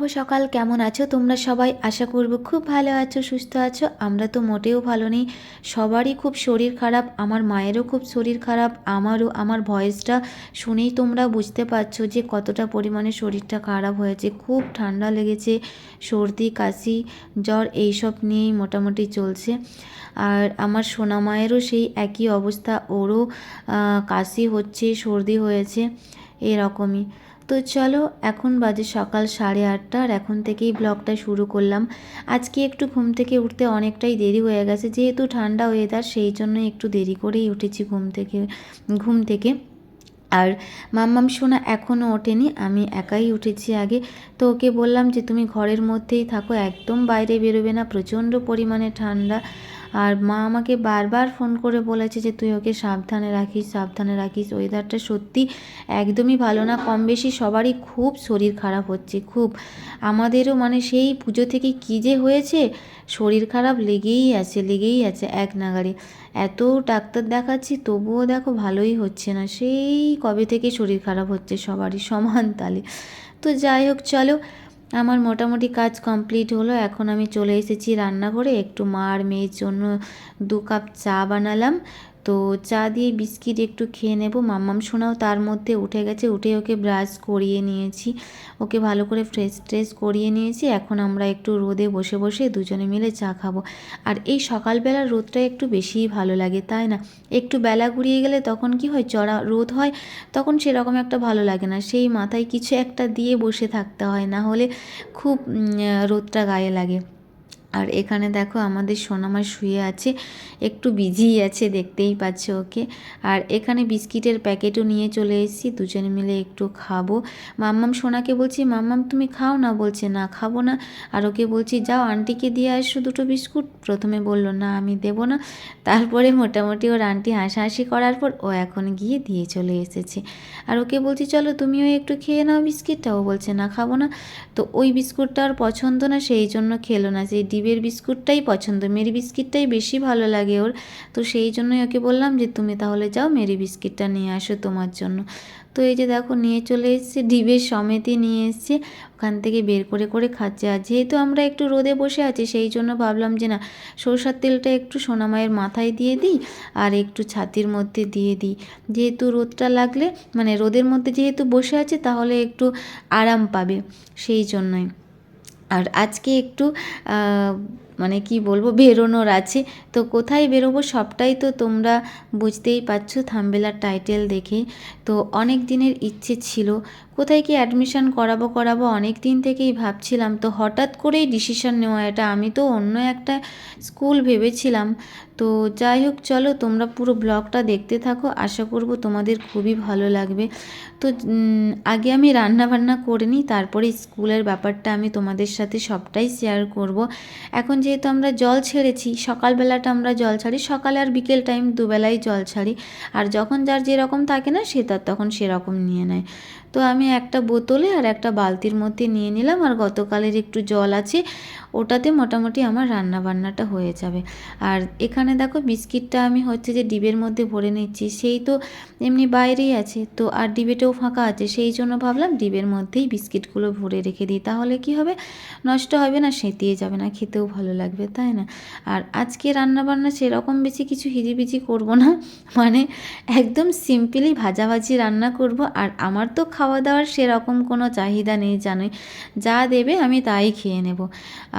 শুভ সকাল। কেমন আছো? তোমরা সবাই আশা করব খুব ভালো আছো, সুস্থ আছো। আমরা তো মোটেও ভালো নেই। সবারই খুব শরীর খারাপ, আমার মায়েরও খুব শরীর খারাপ, আমারও, আমার ভয়েসটা শুনেই তোমরা বুঝতে পারছ যে কতটা পরিমাণে শরীরটা খারাপ হয়েছে। খুব ঠান্ডা লেগেছে, সর্দি, কাশি, জ্বর, এইসব নিয়েই মোটামুটি চলছে। আর আমার সোনা মায়েরও সেই একই অবস্থা, ওরও কাশি হচ্ছে, সর্দি হয়েছে, এরকমই। তো চলো, এখন বাজে সকাল সাড়ে আটটা আর এখন থেকেই ব্লগটা শুরু করলাম। আজকে একটু ঘুম থেকে উঠতে অনেকটাই দেরি হয়ে গেছে, যেহেতু ঠান্ডা ওয়েদার সেই জন্য একটু দেরি করেই উঠেছি ঘুম থেকে ঘুম থেকে। আর মাম্মাম সোনা এখনও ওঠেনি, আমি একাই উঠেছি আগে। তো ওকে বললাম যে, তুমি ঘরের মধ্যেই থাকো, একদম বাইরে বেরোবে না, প্রচণ্ড পরিমাণে ঠান্ডা। আর মা আমাকে বারবার ফোন করে বলেছে যে, তুই ওকে সাবধানে রাখিস সাবধানে রাখিস। ওয়েদারটা সত্যি একদমই ভালো না। কম বেশি সবারই খুব শরীর খারাপ হচ্ছে, খুব। আমাদেরও মানে সেই পুজো থেকে কী যে হয়েছে, শরীর খারাপ লেগেই আছে লেগেই আছে এক নাগারে এত ডাক্তার দেখাচ্ছি, তবুও দেখো ভালোই হচ্ছে না। সেই কবে থেকে শরীর খারাপ হচ্ছে সবারই, সমান তালে। তো যাই হোক, চলো আমার মোটামুটি কাজ কমপ্লিট হলো, এখন আমি চলে এসেছি রান্নাঘরে। একটু মা আর মেয়ের জন্য দু কাপ চা বানালাম। তো চা দিয়ে বিস্কিট একটু খেয়ে নেব। মাম্মাম সোনাও তার মধ্যে উঠে গেছে, উঠে ওকে ব্রাশ করিয়ে নিয়েছি। ওকে ভালো করে ফ্রেশ ট্রেশ করিয়ে নিয়েছি। এখন আমরা একটু রোদে বসে বসে দুজনে মিলে চা খাব। আর এই সকালবেলার রোদটা একটু বেশিই ভালো লাগে, তাই না? একটু বেলা ঘুরিয়ে গেলে তখন কি হয়, চড়া রোদ হয়, তখন সেরকম একটা ভালো লাগে না। সেই মাথায় কিছু একটা দিয়ে বসে থাকতে হয়, না হলে খুব রোদটা গায়ে লাগে। আর এখানে দেখো আমাদের সোনামা শুয়ে আছে, একটু বিজিই আছে, দেখতেই পাচ্ছ ওকে। আর এখানে বিস্কিটের প্যাকেটও নিয়ে চলে এসেছি, দুজনে মিলে একটু খাব। মাম্মাম সোনাকে বলছি, মাম্মাম, তুমি খাও না? বলছে, না, খাব না। আর ওকে বলছি, যাও, আন্টিকে দিয়ে আসো দুটো বিস্কুট। প্রথমে বলল, না, আমি দেবো না। তারপরে মোটামুটি ওর আন্টি হাসাহাসি করার পর ও এখন গিয়ে দিয়ে চলে এসেছে। আর ওকে বলছি, চলো, তুমিও একটু খেয়ে নাও বিস্কিটটা। ও বলছে, না, খাব না। তো ওই বিস্কুটটা আর পছন্দ না, সেই জন্য খেলো না। সেই ডিবের বিস্কুটটাই পছন্দ, মেরি বিস্কিটটাই বেশি ভালো লাগে ওর। তো সেই জন্যই ওকে বললাম যে, তুমি তাহলে যাও মেরি বিস্কিটটা নিয়ে আসো তোমার জন্য। তো এই যে দেখো, নিয়ে চলে এসছে ডিবের সমেতই নিয়ে এসছে। ওখান থেকে বের করে করে খাচ্ছে। আর যেহেতু আমরা একটু রোদে বসে আছি, সেই জন্য ভাবলাম যে, না, সরষার তেলটা একটু সোনামায়ের মাথায় দিয়ে দিই আর একটু ছাতির মধ্যে দিয়ে দিই। যেহেতু রোদটা লাগলে মানে রোদের মধ্যে যেহেতু বসে আছে, তাহলে একটু আরাম পাবে, সেই জন্যই। আর আজকে একটু মানে কি বলব, বেরোনোর আছে। তো কোথায় বেরোবো সবটাই তো তোমরা বুঝতেই পারছ, থাম্বেলার টাইটেল দেখে। তো অনেক দিনের ইচ্ছে ছিল কোথায় কি অ্যাডমিশন করাবো করাবো অনেক দিন থেকেই ভাবছিলাম। তো হঠাৎ করেই ডিসিশন নেওয়া এটা। আমি তো অন্য একটা স্কুল ভেবেছিলাম। তো যাই হোক, চলো তোমরা পুরো ব্লগটা দেখতে থাকো। আশা করব তোমাদের খুবই ভালো লাগবে। তো আগে আমি রান্না বান্না করে নিই, তারপরে স্কুলের ব্যাপারটা আমি তোমাদের সাথে সবটাই শেয়ার করব। এখন যেহেতু আমরা জল ছেড়েছি, সকালবেলাটা আমরা জল ছাড়ি, সকালে আর বিকেল টাইম দুবেলাই জল ছাড়ি। আর যখন যার যেরকম থাকে না, সে তার তখন সেরকম নিয়ে নেয়। তো আমি একটা বোতলে আর একটা বালতির মধ্যে নিয়ে নিলাম আর গতকালের একটু জল আছে, ওটাতে মোটামুটি আমার রান্না বান্নাটা হয়ে যাবে। আর এখানে দেখো বিস্কিটটা আমি হচ্ছে যে ডিবের মধ্যে ভরে নিচ্ছি, সেই তো এমনি বাইরেই আছে, তো আর ডিবেটাও ফাঁকা আছে, সেই জন্য ভাবলাম ডিবের মধ্যেই বিস্কিটগুলো ভরে রেখে দিই, তাহলে কি হবে? নষ্ট হবে না, সেঁতিয়ে যাবে না, খেতেও ভালো লাগবে, তাই না? আর আজকে রান্না বান্না সেরকম বেশি কিছু হিজিবিজি করব না মানে একদম সিম্পলি ভাজাভাজি রান্না করব, আর আমার তো খাওয়া দাওয়ার সেরকম কোনো চাহিদা নেই জানোই। যা দেবে আমি তাই খেয়ে নেব।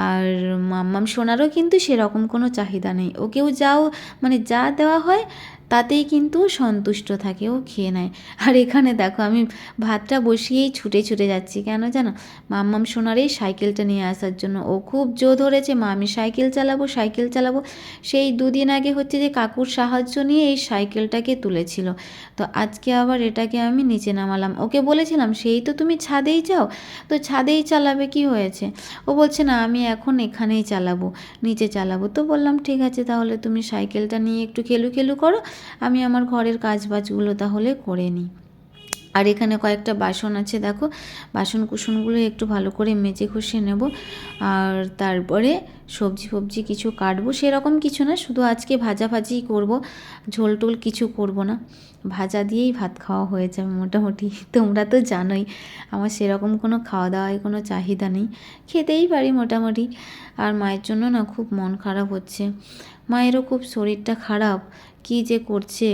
আর মাম্মাম সোনারও কিন্তু সেরকম কোনো চাহিদা নেই। ওকেও যাও মানে যা দেওয়া হয় তাতেই কিন্তু সন্তুষ্ট থাকে, ও খেয়ে নেয়। আর এখানে দেখো, আমি ভাতটা বসিয়েই ছুটে ছুটে যাচ্ছি, কেন জানো? মাম্মাম সোনার এই সাইকেলটা নিয়ে আসার জন্য। ও খুব জো ধরেছে, মা, আমি সাইকেল চালাবো সাইকেল চালাবো। সেই দুদিন আগে হচ্ছে যে কাকুর সাহায্য নিয়ে এই সাইকেলটাকে তুলেছিল। তো আজকে আবার এটাকে আমি নিচে নামালাম। ওকে বলেছিলাম, সেই তো তুমি ছাদেই যাও। তো ছাদেই চালাবে, কি হয়েছে? ও বলছে, না, আমি এখন এখানেই চালাবো, নিচে চালাবো। তো বললাম, ঠিক আছে, তাহলে তুমি সাইকেলটা নিয়ে একটু খেলু খেলু করো। আমি আমার ঘরের কাজ বাজগুলো তাহলে করে নিই। আর এখানে কয়েকটা বাসন আছে, দেখো। বাসন কুসনগুলো একটু ভালো করে মেজে ঘষে নেব। আর তারপরে সবজি ফবজি কিছু কাটবো। সেরকম কিছু না, শুধু আজকে ভাজা ভাজিই করব। ঝোল টোল কিছু করব না। ভাজা দিয়েই ভাত খাওয়া হয়ে যাবে মোটামুটি। তোমরা তো জানোই, আমার সেরকম কোনো খাওয়া দাওয়ায় কোনো চাহিদা নেই। খেতেই পারি মোটামুটি। আর মায়ের জন্য না খুব মন খারাপ হচ্ছে। মায়েরও খুব শরীরটা খারাপ। কী যে করছে?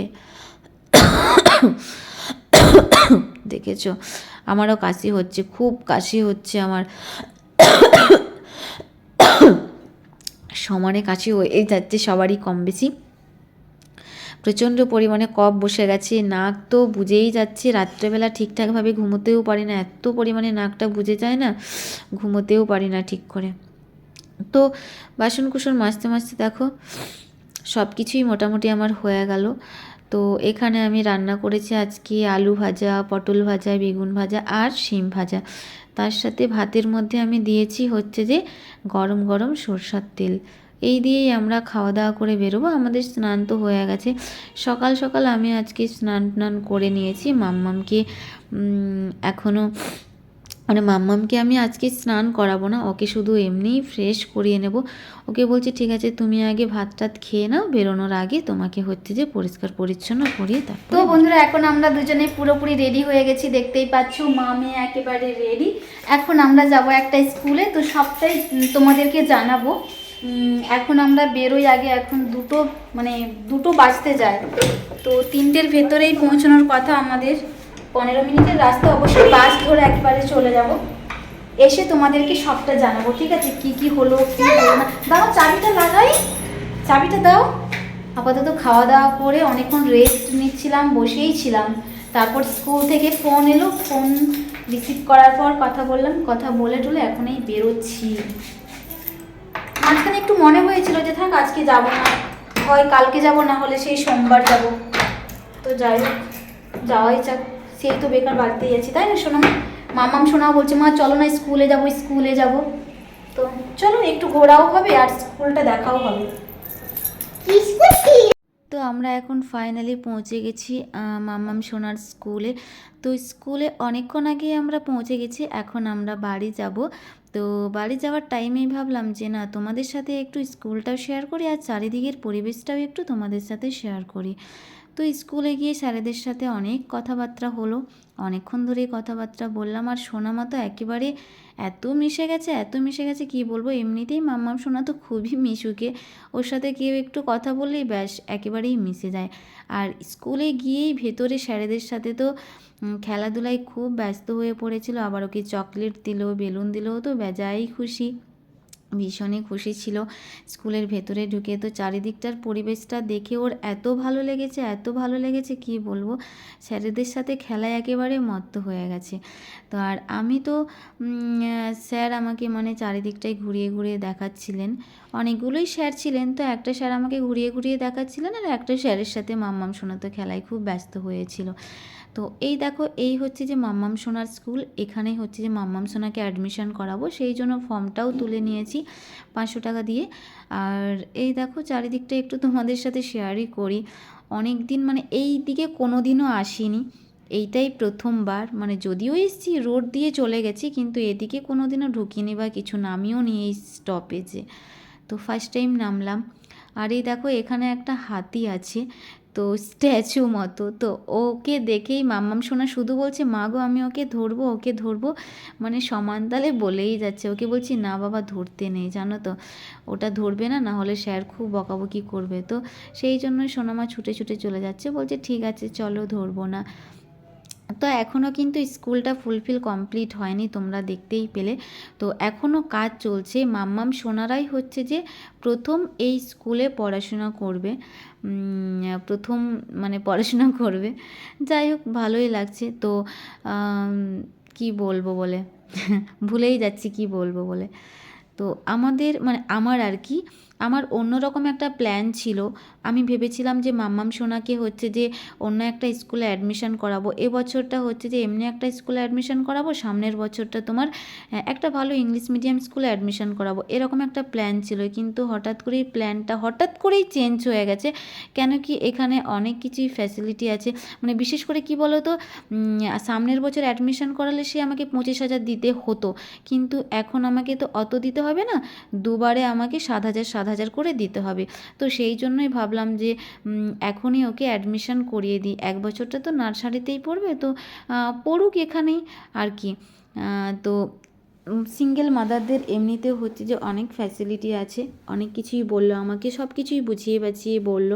দেখেছ? আমারও কাশি হচ্ছে, খুব কাশি হচ্ছে আমার। সমানে কাশি হয়ে যাচ্ছে সবারই কম বেশি। প্রচণ্ড পরিমাণে কফ বসে গেছে, নাক তো বুঝেই যাচ্ছে, রাত্রেবেলা ঠিকঠাকভাবে ঘুমোতেও পারি না, এত পরিমাণে নাকটা বুঝে যায় না, ঘুমোতেও পারি না ঠিক করে। তো বাসন কুসন মাজতে মাজতে দেখো সব কিছুই মোটামুটি আমার হয়ে গেল। তো এখানে আমি রান্না করেছি আজকে আলু ভাজা, পটল ভাজা, বেগুন ভাজা আর শিম ভাজা। তার সাথে ভাতের মধ্যে আমি দিয়েছি হচ্ছে যে গরম গরম সরষার তেল। এই দিয়েই আমরা খাওয়া দাওয়া করে বেরোবো। আমাদের স্নান তো হয়ে গেছে। সকাল সকাল আমি আজকে স্নান টান করে নিয়েছি। মাম্মামকে এখনও মানে মাম্মামকে আমি আজকে স্নান করাবো না, ওকে শুধু এমনিই ফ্রেশ করিয়ে নেব। ওকে বলছি, ঠিক আছে, তুমি আগে ভাত টাত খেয়ে নাও, বেরোনোর আগে তোমাকে হচ্ছে যে পরিষ্কার পরিচ্ছন্ন করিয়ে দাও তো বন্ধুরা, এখন আমরা দুজনে পুরোপুরি রেডি হয়ে গেছি, দেখতেই পাচ্ছ, মা মেয়ে একেবারে রেডি এখন আমরা যাব একটা স্কুলে তো সবটাই তোমাদেরকে জানাব। এখন আমরা বেরোই আগে, এখন দুটো মানে দুটো বাজতে যায়। তো তিনটের ভেতরেই পৌঁছানোর কথা আমাদের। পনেরো মিনিটের রাস্তা অবশ্যই বাস ধরে একবারে চলে যাব। এসে তোমাদেরকে সবটা জানাব, ঠিক আছে? কি কি হলো কি হলো না? দাও চাবিটা লাগাই। চাবিটা দাও। আপাতত খাওয়া দাওয়া করে অনেকক্ষণ রেস্ট নিচ্ছিলাম, বসেই ছিলাম। তারপর স্কুল থেকে ফোন এলো ফোন রিসিভ করার পর কথা বললাম, কথা বলে টলে এখন এই বেরোচ্ছি। মাঝখানে একটু মনে হয়েছিল যে থাক, আজকে যাব না। হয় কালকে যাব, না হলে সেই সোমবার যাব। তো যাই হোক, যাওয়াই যাক। সেই তো বেকার বাড়িতেই আছি, তাই না শোনা মামাম শোনাও বলছে, মা, চলো না, স্কুলে যাব, স্কুলে যাব। তো চলো, একটু ঘোরাও হবে আর স্কুলটা দেখাও হবে। তো আমরা এখন ফাইনালি পৌঁছে গেছি মাম্মাম সোনার স্কুলে। তো স্কুলে অনেকক্ষণ আগে আমরা পৌঁছে গেছি, এখন আমরা বাড়ি যাব। তো বাড়ি যাওয়ার টাইমেই ভাবলাম যে, না, তোমাদের সাথে একটু স্কুলটাও শেয়ার করি আর চারিদিকের পরিবেশটাও একটু তোমাদের সাথে শেয়ার করি। তো স্কুলে গিয়ে স্যারেদের সাথে অনেক কথাবার্তা হলো। অনেকক্ষণ ধরে কথাবার্তা বললাম, আর সোনামা তো একেবারে এত মিশে গেছে, এত মিশে গেছে, কি বলব? এমনিতেই মাম্মাম সোনা তো খুবই মিশুকে। ওর সাথে কেউ একটু কথা বললেই ব্যাস, একেবারেই মিশে যায়। আর স্কুলে গিয়েই ভেতরে স্যারেদের সাথে তো খেলাধুলায় খুব ব্যস্ত হয়ে পড়েছিল। আবার ওকে চকলেট দিল, বেলুন দিল, তো বেজাই খুশি। ভীষণই খুশি ছিল। স্কুলের ভেতরে ঢুকে তো চারিদিকটার পরিবেশটা দেখে ওর এত ভালো লেগেছে, এত ভালো লেগেছে কি বলব? স্যারেদের সাথে খেলায় একেবারে মত্ত হয়ে গেছে। তো আর আমি তো স্যার আমাকে মানে চারিদিকটাই ঘুরিয়ে ঘুরিয়ে দেখাচ্ছিলেন। অনেকগুলোই স্যার ছিলেন, তো একটা স্যার আমাকে ঘুরিয়ে ঘুরিয়ে দেখাচ্ছিলেন আর একটা স্যারের সাথে মাম্মাম সোনা তো খেলায় খুব ব্যস্ত হয়েছিল। তো এই দেখো, এই হচ্ছে যে মাম্মাম সোনার স্কুল এখানে হচ্ছে যে মাম্মাম সোনাকে অ্যাডমিশন করাবো। সেই জন্য ফর্মটাও তুলে নিয়েছি পাঁচশো টাকা দিয়ে। আর এই দেখো, চারিদিকটা একটু তোমাদের সাথে শেয়ারই করি। অনেক দিন মানে এই দিকে কোনো দিনও আসিনি। এইটাই প্রথমবার। মানে যদিও এসছি, রোড দিয়ে চলে গেছি, কিন্তু এদিকে কোনো দিনও ঢুকিনি বা কিছু নামিও নি এই স্টপেজে তো ফার্স্ট টাইম নামলাম। আর এই দেখো, এখানে একটা হাতি আছে। তো স্ট্যাচু মতো। তো ওকে দেখেই মাম্মাম সোনা শুধু বলছে, মা গো, আমি ওকে ধরবো ওকে ধরবো। মানে সমান তালে বলেই যাচ্ছে। ওকে বলছি, না বাবা, ধরতে নেই, জানো তো। ওটা ধরবে না না হলে স্যার খুব বকাবকি করবে। তো সেই জন্য সোনামা ছুটে ছুটে চলে যাচ্ছে। বলছে, ঠিক আছে, চলো ধরবো না। তো এখনও কিন্তু স্কুলটা ফুলফিল কমপ্লিট হয়নি, তোমরা দেখতেই পেলে। তো এখনও কাজ চলছে। মাম্মাম সোনারাই হচ্ছে যে প্রথম এই স্কুলে পড়াশোনা করবে। প্রথম মানে পড়াশোনা করবে। যাই হোক, ভালোই লাগছে। তো কি বলব বলে? ভুলেই যাচ্ছি কি বলব বলে। তো আমাদের মানে আমার আর কি, আমার অন্যরকম একটা প্ল্যান ছিল। আমি ভেবেছিলাম যে মাম্মাম সোনাকে হচ্ছে যে অন্য একটা স্কুলে অ্যাডমিশন করাবো। এবছরটা হচ্ছে যে এমনি একটা স্কুলে অ্যাডমিশন করাবো, সামনের বছরটা তোমার একটা ভালো ইংলিশ মিডিয়াম স্কুলে অ্যাডমিশন করাবো। এরকম একটা প্ল্যান ছিল, কিন্তু হঠাৎ করেই প্ল্যানটা হঠাৎ করেই চেঞ্জ হয়ে গেছে। কেন কি এখানে অনেক কিছুই ফ্যাসিলিটি আছে। মানে বিশেষ করে কি বলো তো সামনের বছর অ্যাডমিশন করালে সে আমাকে পঁচিশ হাজার দিতে হতো। কিন্তু এখন আমাকে তো অত দিতে হবে না, দুবারে আমাকে সাত হাজার সাত হাজার করে দিতে হবে। তো সেই জন্যই ভাবলাম যে এখনই ওকে অ্যাডমিশন করিয়ে দিই। এক বছরটা তো নার্সারিতেই পড়বে, তো পড়ুক এখানেই আর কি। তো সিঙ্গেল মাদারদের এমনিতেও হচ্ছে যে অনেক ফ্যাসিলিটি আছে, অনেক কিছুই বলল আমাকে, সব কিছুই বুঝিয়ে বাঁচিয়ে বলল।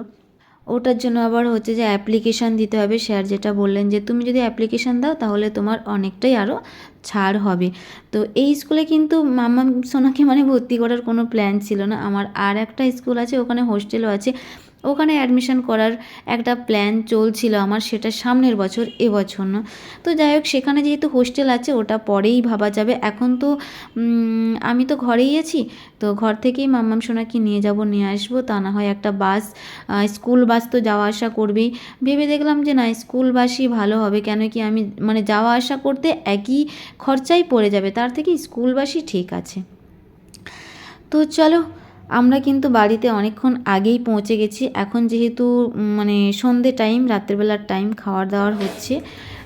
ওটার জন্য আবার হচ্ছে যে অ্যাপ্লিকেশান দিতে হবে। স্যার যেটা বললেন যে, তুমি যদি অ্যাপ্লিকেশান দাও তাহলে তোমার অনেকটাই আরও ছাড় হবে। তো এই স্কুলে কিন্তু মাম্মা সোনাকে মানে ভর্তি করার কোনো প্ল্যান ছিল না। আমার আর একটা স্কুল আছে, ওখানে হোস্টেলও আছে। ওখানে অ্যাডমিশন করার একটা প্ল্যান চলছিল আমার, সেটা সামনের বছর, এবছর না। তো যাই হোক, সেখানে যেহেতু হোস্টেল আছে, ওটা পরেই ভাবা যাবে। এখন তো আমি তো ঘরেই আছি, তো ঘর থেকেই মাম্মাম সোনাকে নিয়ে যাব, নিয়ে আসব। তা না হয় একটা বাস স্কুল বাস তো যাওয়া আসা করবেই। ভেবে দেখলাম যে না স্কুল বাসই ভালো হবে, কেন কি আমি মানে যাওয়া আসা করতে একই খরচাই পড়ে যাবে। তার থেকে স্কুল বাসই ঠিক আছে। তো চলো আমরা কিন্তু বাড়িতে অনেকক্ষণ আগেই পৌঁছে গেছি। এখন যেহেতু মানে সন্ধে টাইম রাত্রেবেলার টাইম খাওয়ার দাওয়ার হচ্ছে।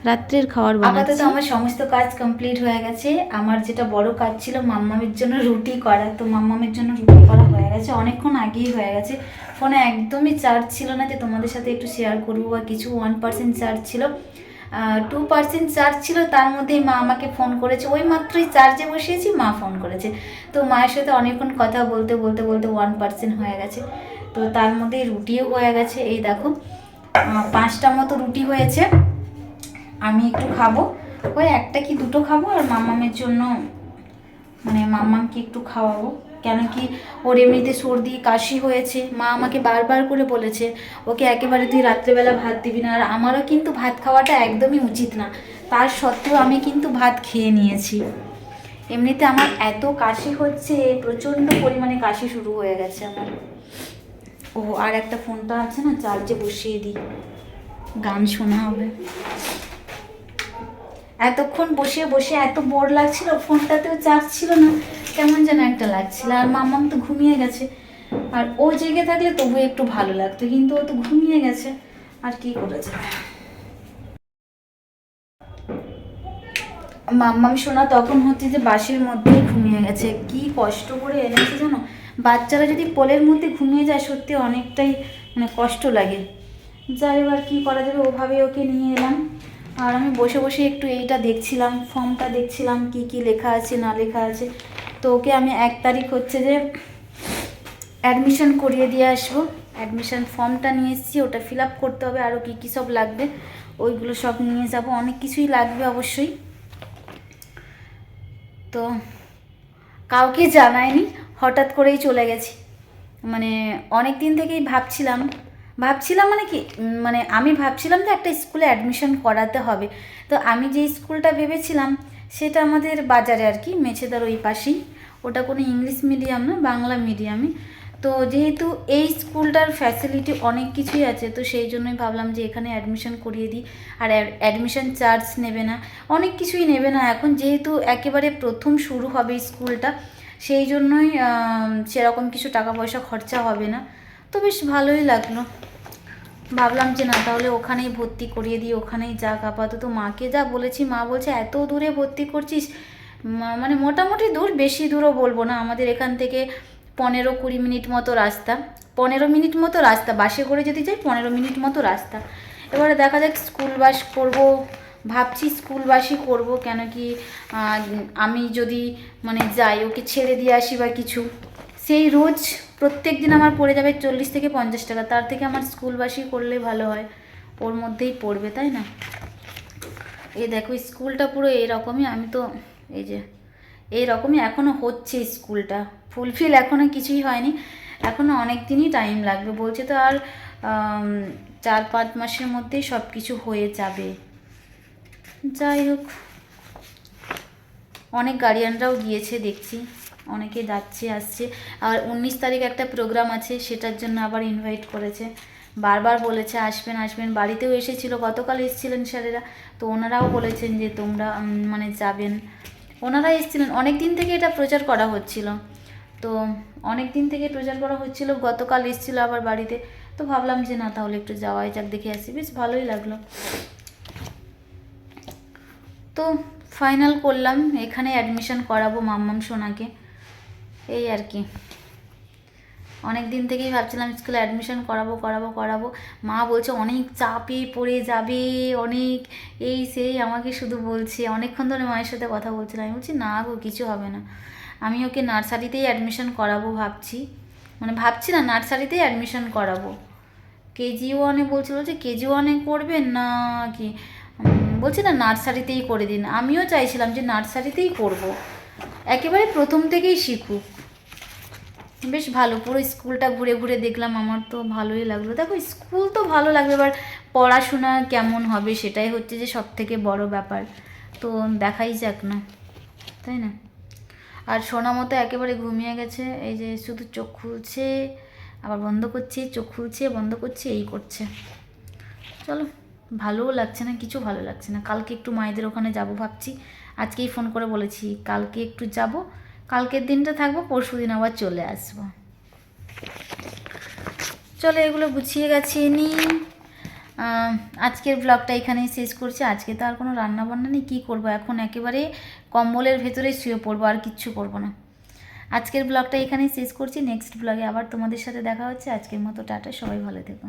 রাত্রের খাওয়ার আপাতত আমার সমস্ত কাজ কমপ্লিট হয়ে গেছে। আমার যেটা বড় কাজ ছিল মাম্মামের জন্য রুটি করা। তো মাম্মামের জন্য রুটি করা হয়ে গেছে। অনেকক্ষণ আগেই হয়ে গেছে। ফোনে একদমই চার্জ ছিল না যে তোমাদের সাথে একটু শেয়ার করব বা কিছু ওয়ান পার্সেন্ট চার্জ ছিল। টু পার্সেন্ট চার্জ ছিল, তার মধ্যেই মা আমাকে ফোন করেছে। ওই মাত্রই চার্জে বসিয়েছি, মা ফোন করেছে। তো মায়ের সাথে অনেকক্ষণ কথা বলতে বলতে বলতে ওয়ান পার্সেন্ট হয়ে গেছে। তো তার মধ্যেই রুটিও হয়ে গেছে। এই দেখো পাঁচটা মতো রুটি হয়েছে। আমি একটু খাব। ওই একটা কি দুটো খাব, আর মামামের জন্য মানে মামামকে একটু খাওয়াবো। কেন কি ওর এমনিতে সর্দি, কাশি হয়েছে। মা আমাকে বারবার করে বলেছে, ওকে একেবারে তুই রাত্রেবেলা ভাত দিবি না। আর আমারও কিন্তু ভাত খাওয়াটা একদমই উচিত না। তার সত্ত্বেও আমি কিন্তু ভাত খেয়ে নিয়েছি। এমনিতে আমার এত কাশি হচ্ছে, প্রচণ্ড পরিমাণে কাশি শুরু হয়ে গেছে আমার। ও আর একটা ফোনটা আছে না, চার্জে বসিয়ে দিই। গান শোনা হবে। এতক্ষণ বসে বসে এত বোর লাগছিল, ফোনটাতেও চার্জ ছিল না। কেমন যেন একটা লাগছিল। আর মাম্মাম তো ঘুমিয়ে গেছে। আর ও জেগে থাকলে তবু একটু ভালো লাগতো, কিন্তু ও তো ঘুমিয়ে গেছে। আর কি করেছে মাম্মাম শোনা তখন হচ্ছে যে বাসের মধ্যেই ঘুমিয়ে গেছে। কি কষ্ট করে এনেছে জানো? বাচ্চারা যদি পোলের মধ্যে ঘুমিয়ে যায়, সত্যি অনেকটাই মানে কষ্ট লাগে। যাই এবার কী করা যাবে? ওভাবে ওকে নিয়ে এলাম। আর আমি বসে বসে একটু এইটা দেখছিলাম, ফর্মটা দেখছিলাম, কি কি লেখা আছে, না লেখা আছে। তো ওকে আমি এক তারিখ হচ্ছে যে অ্যাডমিশন করিয়ে দিয়ে আসব। অ্যাডমিশন ফর্মটা নিয়ে এসেছি, ওটা ফিল আপ করতে হবে আরও কী কী সব লাগবে। ওইগুলো সব নিয়ে যাব, অনেক কিছুই লাগবে অবশ্যই। তো কাউকে জানায়নি হঠাৎ করেই চলে গেছি। মানে অনেক দিন থেকেই ভাবছিলাম ভাবছিলাম মানে কি মানে আমি ভাবছিলাম যে একটা স্কুলে অ্যাডমিশন করাতে হবে। তো আমি যে স্কুলটা ভেবেছিলাম, সেটা আমাদের বাজারে আর কি, মেছেদার ওই পাশেই। ওটা কোনো ইংলিশ মিডিয়াম না, বাংলা মিডিয়ামে তো যেহেতু এই স্কুলটার ফ্যাসিলিটি অনেক কিছুই আছে, তো সেই জন্যই ভাবলাম যে এখানে অ্যাডমিশন করিয়ে দিই। আর অ্যাডমিশন চার্জ নেবে না, অনেক কিছুই নেবে না। এখন যেহেতু একেবারে প্রথম শুরু হবে স্কুলটা, সেই জন্যই সেরকম কিছু টাকা পয়সা খরচা হবে না। তো বেশ ভালোই লাগল। ভাবলাম যে না, তাহলে ওখানেই ভর্তি করিয়ে দিই, ওখানেই যাক। আপাতত মাকে যা বলেছি, মা বলছে, এত দূরে ভর্তি করছিস? মানে মোটামুটি দূর, বেশি দূরও বলব না। আমাদের এখান থেকে পনেরো কুড়ি মিনিট মতো রাস্তা। পনেরো মিনিট মতো রাস্তা, বাসে করে যদি যাই, পনেরো মিনিট মতো রাস্তা। এবারে দেখা যাক স্কুল বাস করব। ভাবছি স্কুল বাসই করব, কেন কি আমি যদি মানে যাই, ওকে ছেড়ে দিয়ে আসি বা কিছু। সেই রোজ প্রত্যেক দিন আমার পড়ে যাবে চল্লিশ থেকে পঞ্চাশ টাকা। তার থেকে আমার স্কুল বাসই করলে ভালো হয়। ওর মধ্যেই পড়বে, তাই না? এই দেখো, স্কুলটা পুরো এরকমই। আমি তো এই যে, এই রকমই এখনও হচ্ছে স্কুলটা। ফুলফিল এখনও কিছুই হয়নি। এখনও অনেক দিনই টাইম লাগবে। বলছে তো আর চার পাঁচ মাসের মধ্যেই সব কিছু হয়ে যাবে। যাই হোক, অনেক গার্ডিয়ানরাও গিয়েছে দেখছি। অনেকে যাচ্ছে, আসছে। আর উনিশ তারিখ একটা প্রোগ্রাম আছে, সেটার জন্য আবার ইনভাইট করেছে। বারবার বলেছে, আসবেন আসবেন। বাড়িতেও এসেছিল, গতকাল এসেছিলেন স্যারেরা। তো ওনারাও বলেছেন যে তোমরা মানে যাবেন। ওনারা এসেছিলেন অনেক দিন থেকে এটা প্রচার করা হচ্ছিল। তো অনেক দিন থেকে প্রচার করা হচ্ছিল, গতকাল এসেছিল আবার বাড়িতে। তো ভাবলাম যে না, তাহলে একটু যাওয়াই যাক, দেখে আসি। বেশ ভালোই লাগল। তো ফাইনাল করলাম, এখানে অ্যাডমিশন করাবো মাম্মাম সোনাকে। এই আর কি। অনেক দিন থেকেই ভাবছিলাম স্কুলে অ্যাডমিশন করাবো করাবো করাবো। মা বলছে, অনেক চাপে পড়ে যাবে, অনেক এই সেই, আমাকে শুধু বলছে। অনেকক্ষণ ধরে মায়ের সাথে কথা বলছিলাম। আমি বলছি, না গো, কিছু হবে না। আমি ওকে নার্সারিতেই অ্যাডমিশন করাবো ভাবছি। মানে ভাবছি না, নার্সারিতেই অ্যাডমিশন করাবো। কেজি ওয়ানে বলছিল যে কেজি ওয়ানে করবেন না কি? বলছে, না, নার্সারিতেই করে দিন। আমিও চাইছিলাম যে নার্সারিতেই করব। একেবারে প্রথম থেকেই শিখুক। বেশ ভালো, পুরো স্কুলটা ঘুরে ঘুরে দেখলাম, আমার তো ভালোই লাগল। দেখো, স্কুল তো ভালো লাগবে এবার পড়াশোনা কেমন হবে সেটাই হচ্ছে যে সব থেকে বড় ব্যাপার। তো দেখাই যাক না, তাই না? আর সোনা মতো একেবারে ঘুমিয়ে গেছে, এই যে শুধু চোখ খুলছে, আবার বন্ধ করছে, চোখ খুলছে, বন্ধ করছে, এই করছে। চলো, ভালোও লাগছে না, কিছু ভালো লাগছে না। কালকে একটু মায়েদের ওখানে যাব ভাবছি, আজকেই ফোন করে বলেছি, কালকে একটু যাব কালকের দিনটা থাকব পরশু দিন আবার চলে আসব। চলো এগুলো গুছিয়ে গাছিয়ে নিই। আজকের ব্লগটা এখানেই শেষ করছি। আজকে তো আর কোনো রান্নাবান্না নেই, কী করব? এখন একেবারে কম্বলের ভেতরে শুয়ে পড়ব, আর কিচ্ছু করব না। আজকের ব্লগটা এখানেই শেষ করছি। নেক্সট ব্লগে আবার তোমাদের সাথে দেখা হচ্ছে। আজকের মতো টাটা, সবাই ভালো থেকো।